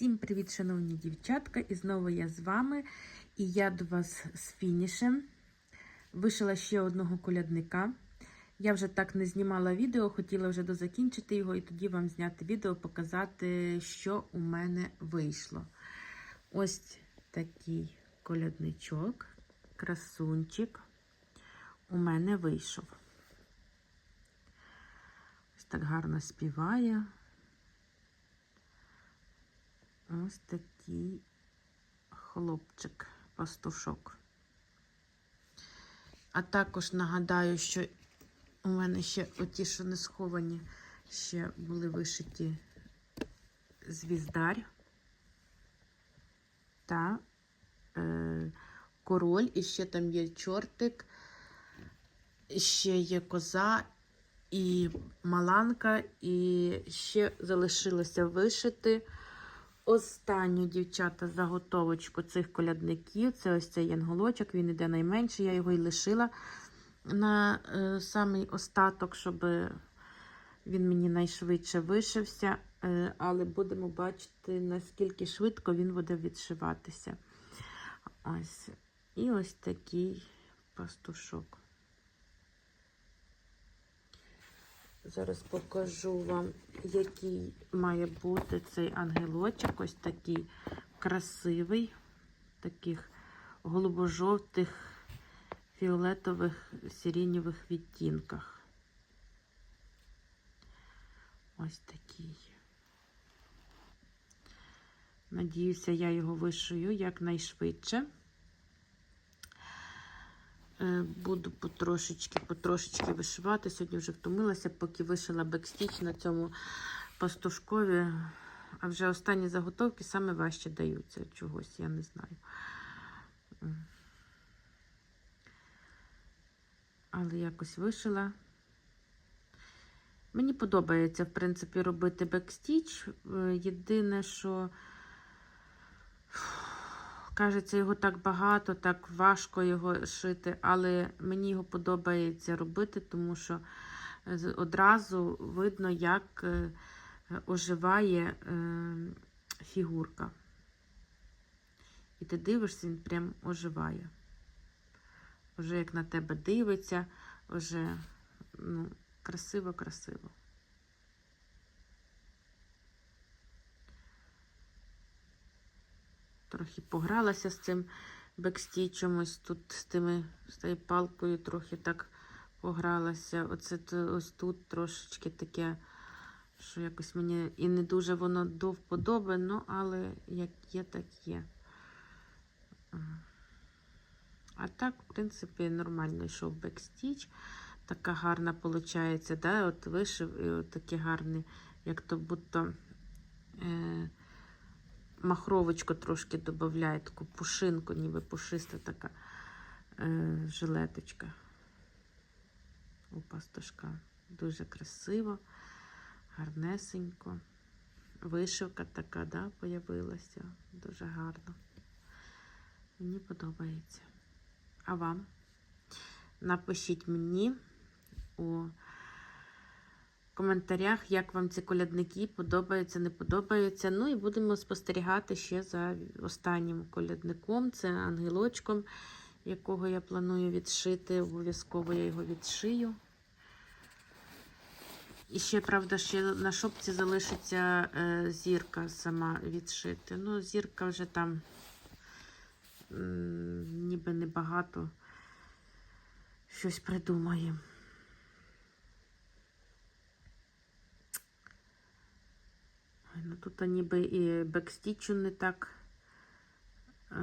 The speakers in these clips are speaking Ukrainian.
Всім привіт, шановні дівчатка! І знову я з вами. І я до вас з фінішем. Вишила ще одного колядника. Я вже так не знімала відео, хотіла вже дозакінчити його і тоді вам зняти відео, показати, що у мене вийшло. Ось такий колядничок, красунчик у мене вийшов. Ось так гарно співає. Ось такий хлопчик, пастушок. А також нагадаю, що у мене ще оті, що не сховані, ще були вишиті звіздар та е, король, і ще там є чортик, ще є коза і маланка, і ще залишилося вишити. Останню, дівчата, заготовочку цих колядників. Це ось цей янголочок, він іде найменший. Я його і лишила на е, самий остаток, щоб він мені найшвидше вишився. Е, але будемо бачити, наскільки швидко він буде відшиватися. Ось. І ось такий пастушок. Зараз покажу вам, який має бути цей ангелочок. Ось такий красивий, таких голубо-жовтих, фіолетових, сиренєвих відтінках. Ось такий. Надіюся, я його вишию якнайшвидше. Е, Буду потрошечки, потрошечки вишивати. Сьогодні вже втомилася, поки вишила бекстіч на цьому пастушкові. А вже останні заготовки саме важче даються чогось, я не знаю. Але якось вишила. Мені подобається, в принципі, робити бекстіч. Е, Єдине, що Кажеться, його так багато, так важко його шити, але мені його подобається робити, тому що одразу видно, як е, оживає е, фігурка. І ти дивишся, він прям оживає. Вже як на тебе дивиться, вже ну, красиво-красиво. Трохи погралася з цим бекстічем, ось тут з тими з тією палкою трохи так погралася. Оце ось тут трошечки таке, що якось мені і не дуже воно до вподоби, ну, але як є, так є. А так, в принципі, нормально йшов бекстіч. Така гарна виходить, да? от вишив, і от такі гарні, як то будто. Е махровочку трошки додаю, таку пушинку, ніби пушиста така е, жилеточка у пастушка. Дуже красиво, гарнесенько. Вишивка така, да, появилася. Дуже гарно. Мені подобається. А вам? Напишіть мені у коментарях, як вам ці колядники подобаються, не подобаються. Ну і будемо спостерігати ще за останнім колядником. Це ангелочком, якого я планую відшити. Обов'язково я його відшию. І ще, правда, ще на шопці залишиться е, зірка сама відшити. Ну, зірка вже там ніби небагато щось придумає. Тут ніби і бекстічу не так е,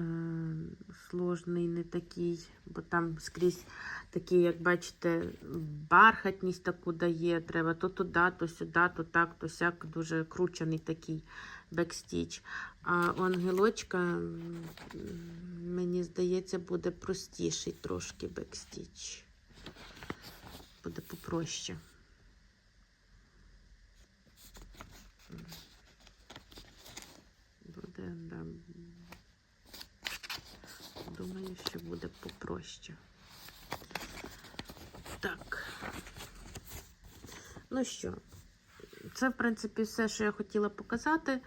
сложний, не такий, бо там скрізь такий, як бачите, бархатність таку дає. Треба то туди, то сюди, то так, то сяк, дуже кручений такий бекстіч. А у ангелочка, мені здається, буде простіший трошки бекстіч. Буде попроще. буде, да. Думаю, що буде попроще. Так. Ну що, це, в принципі, все, що я хотіла показати.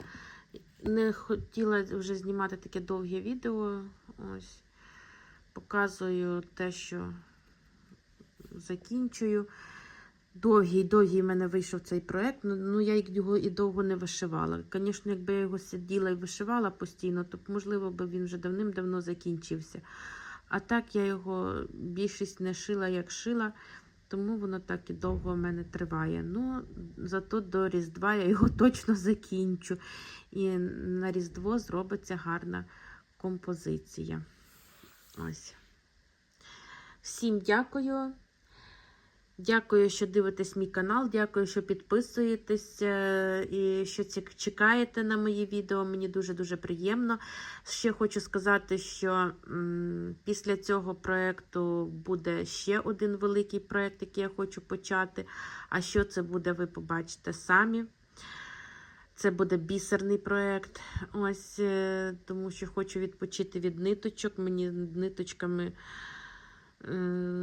не хотіла вже знімати таке довге відео. Ось. Показую те, що закінчую. Довгий, довгий в мене вийшов цей проект. Ну, ну я його і довго не вишивала. Звісно, якби я його сиділа і вишивала постійно, то можливо би він вже давним-давно закінчився. А так я його більшість не шила, як шила, тому воно так і довго в мене триває. Ну, зато до Різдва я його точно закінчу. І на Різдво зробиться гарна композиція. Ось. Всім дякую. Дякую, що дивитесь мій канал. Дякую, що підписуєтесь е, і що чекаєте на мої відео. Мені дуже-дуже приємно. Ще хочу сказати, що після цього проєкту буде ще один великий проєкт, який я хочу почати. А що це буде, ви побачите самі. Це буде бісерний проєкт. Ось, е, тому що хочу відпочити від ниточок. Мені ниточками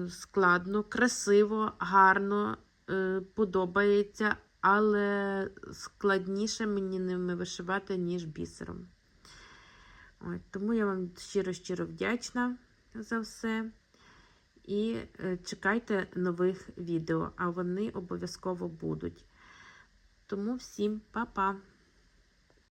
складно, красиво, гарно, е, подобається, але складніше мені ними вишивати, ніж бісером. Ой, тому я вам щиро-щиро вдячна за все. І е, чекайте нових відео, а вони обов'язково будуть. Тому всім па-па!